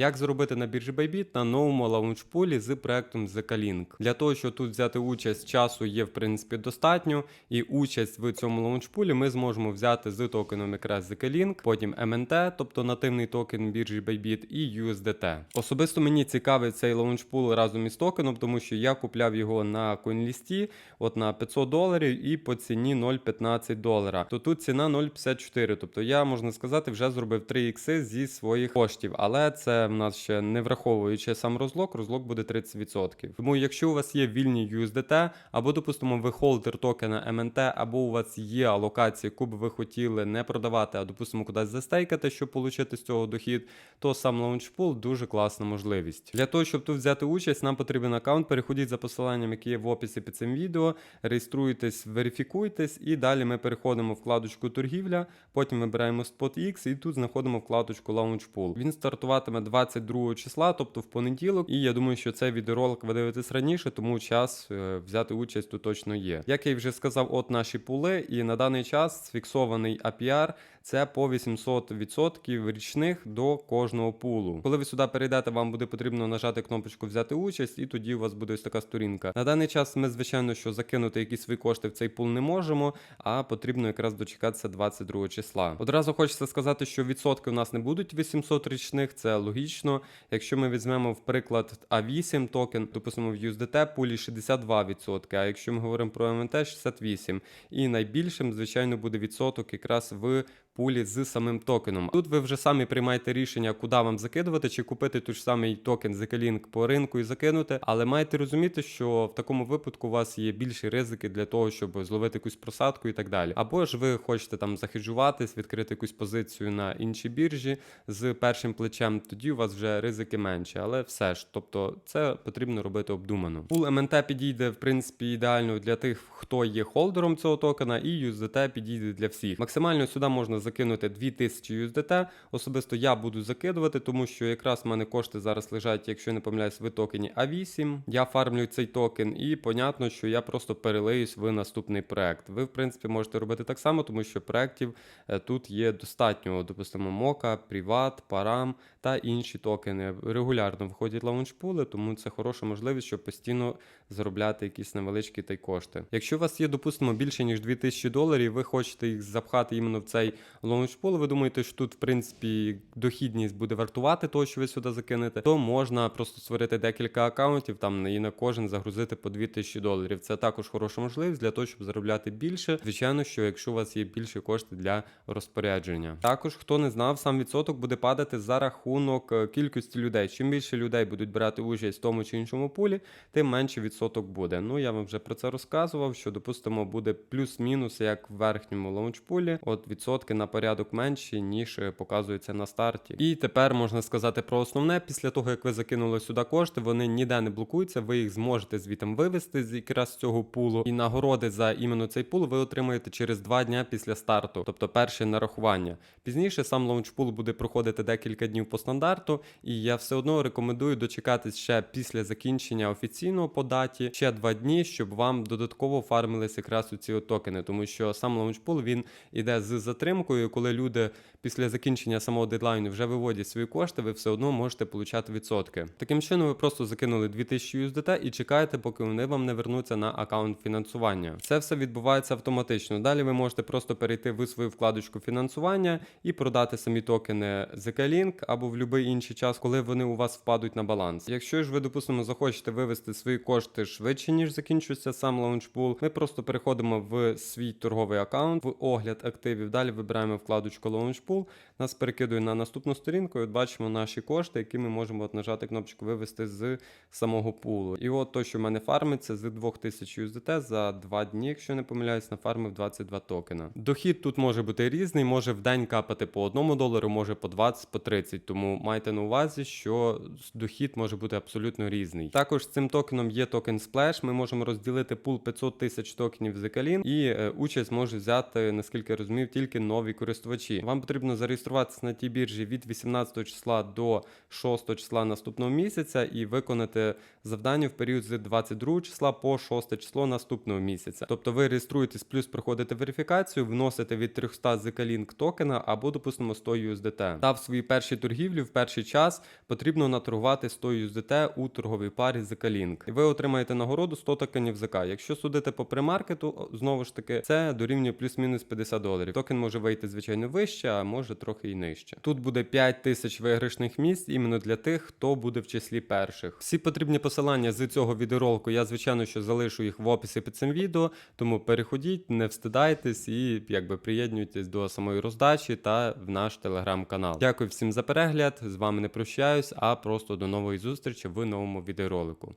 Як зробити на біржі Bybit на новому лаунчпулі з проектом ZK-Link? Для того, щоб тут взяти участь, часу є в принципі достатньо, і участь в цьому лаунчпулі ми зможемо взяти з токеном якраз ZK-Link, потім MNT, тобто нативний токен біржі Bybit, і USDT. Особисто мені цікавий цей лаунчпул разом із токеном, тому що я купляв його на CoinList, от на 500 доларів і по ціні 0,15 долара. То тут ціна 0,54. Тобто я можна сказати, вже зробив 3 ікси зі своїх коштів, але це в нас ще не враховуючи сам розлог, розлог буде 30%. Тому якщо у вас є вільні USDT, або допустимо ви холдер токена MNT, або у вас є алокації, яку б ви хотіли не продавати, а допустимо кудись застейкати, щоб отримати з цього дохід, то сам лаунчпул дуже класна можливість. Для того, щоб тут взяти участь, нам потрібен аккаунт. Переходіть за посиланням, яке є в описі під цим відео, реєструйтесь, верифікуйтесь, і далі ми переходимо в вкладочку торгівля, потім вибираємо SpotX і тут знаходимо вкладочку Launchpool. Він стартуватиме 22 числа, тобто в понеділок. І я думаю, що цей відеоролик ви дивитесь раніше, тому час е, взяти участь тут точно є. Як я вже сказав, от наші пули, і на даний час фіксований APR це по 800% річних до кожного пулу. Коли ви сюди перейдете, вам буде потрібно нажати кнопочку взяти участь, і тоді у вас буде ось така сторінка. На даний час ми, звичайно, що закинути якісь свої кошти в цей пул не можемо, а потрібно якраз дочекатися 22 числа. Одразу хочеться сказати, що відсотки у нас не будуть 800 річних, це логічно. Якщо ми візьмемо, в приклад, А8 токен, допустимо, в USDT пулі 62%, а якщо ми говоримо про МНТ 68%. І найбільшим, звичайно, буде відсоток якраз в пулі з самим токеном. Тут ви вже самі приймаєте рішення, куди вам закидувати, чи купити той ж самий токен ZK-Link по ринку і закинути. Але маєте розуміти, що в такому випадку у вас є більші ризики для того, щоб зловити якусь просадку і так далі. Або ж ви хочете там захеджуватись, відкрити якусь позицію на іншій біржі з першим плечем, тоді у вас вже ризики менші. Але все ж, тобто, це потрібно робити обдумано. Пул МНТ підійде в принципі ідеально для тих, хто є холдером цього токена, і USDT підійде для всіх. Максимально сюди можна закинути 2000 USDT. Особисто я буду закидувати, тому що якраз в мене кошти зараз лежать, якщо не помиляюсь, в токені А8. Я фармлю цей токен, і понятно, що я просто перелиюсь в наступний проект. Ви, в принципі, можете робити так само, тому що проектів е, тут є достатньо. Допустимо, Мока, Приват, Парам та інші токени регулярно виходять лаунчпули, тому це хороша можливість, щоб постійно заробляти якісь невеличкі та й кошти. Якщо у вас є, допустимо, більше ніж 2000 доларів, ви хочете їх запхати іменно в цей лаунчпул, ви думаєте, що тут, в принципі, дохідність буде вартувати того, що ви сюди закинете, то можна просто створити декілька акаунтів там і на кожен загрузити по 2000 доларів. Це також хороша можливість для того, щоб заробляти більше. Звичайно, що якщо у вас є більше кошти для розпорядження. Також хто не знав, сам відсоток буде падати за рахунок е, кількості людей. Чим більше людей будуть брати участь в тому чи іншому пулі, тим менше відсоток буде. Ну я вам вже про це розказував. Що допустимо буде плюс-мінус, як в верхньому лаунчпулі. От відсотки на порядок менші, ніж е, показується на старті. І тепер можна сказати про основне. Після того як ви закинули сюди кошти, вони ніде не блокуються. Ви їх зможете звітом вивести з якраз цього пулу. І нагороди за іменно цей пул ви отримаєте через два дня після старту, тобто перше нарахування. Пізніше сам лаунчпул буде проходити декілька днів по стандарту, і я все одно рекомендую дочекатись ще після закінчення офіційного по даті ще два дні, щоб вам додатково фармились якраз у ці токени, тому що сам лаунчпул він іде з затримкою. Коли люди після закінчення самого дедлайну вже виводять свої кошти, ви все одно можете получати відсотки. Таким чином, ви просто закинули 2000 USDT і чекаєте, поки вони вам не вернуться на аккаунт фінансування. Це все відбувається автоматично. Далі ви можете просто перейти в свою вкладочку фінансування і продати самі токени ZK-Link або в будь-який інший час, коли вони у вас впадуть на баланс. Якщо ж ви, допустимо, захочете вивести свої кошти швидше, ніж закінчується сам лаунчпул, ми просто переходимо в свій торговий аккаунт, в огляд активів. Далі вибираємо вкладочку Launchpool, нас перекидує на наступну сторінку, і от бачимо наші кошти, які ми можемо от нажати кнопочку вивести з самого пулу. І от то, що в мене фармиться з 2000 USDT за 2 дні, якщо не помиляюсь, нафармив 22 токена. Дохід тут може бути різний, може в день капати по 1 долару, може по 20, по 30. Тому майте на увазі, що дохід може бути абсолютно різний. Також з цим токеном є токен Splash. Ми можемо розділити пул 500 тисяч токенів з Екалін, і е, участь може взяти, наскільки я розумів, тільки нові користувачі. Вам потрібно зареєструватися на тій біржі від 18 числа до 6 числа наступного місяця і виконати завдання в період з 22 числа по 6 число наступного місяця. Тобто ви реєструєтесь, плюс проходите верифікацію, вносите від 300 ZK-Link токена або, допустимо, 100 USDT. Та в своїй першій торгівлі в перший час потрібно наторгувати 100 USDT у торговій парі ZK-Link. І ви отримаєте нагороду 100 токенів ZK. Якщо судити по премаркету, знову ж таки, це дорівнює плюс-мінус 50 доларів. Токен може вийти звичайно вище, а може трохи і нижче. Тут буде 5 тисяч виграшних місць іменно для тих, хто буде в числі перших. Всі потрібні посилання з цього відеоролику я звичайно що залишу їх в описі під цим відео, тому переходіть, не встидайтесь і якби приєднуйтесь до самої роздачі та в наш телеграм-канал. Дякую всім за перегляд. З вами не прощаюсь, а просто до нової зустрічі в новому відеоролику.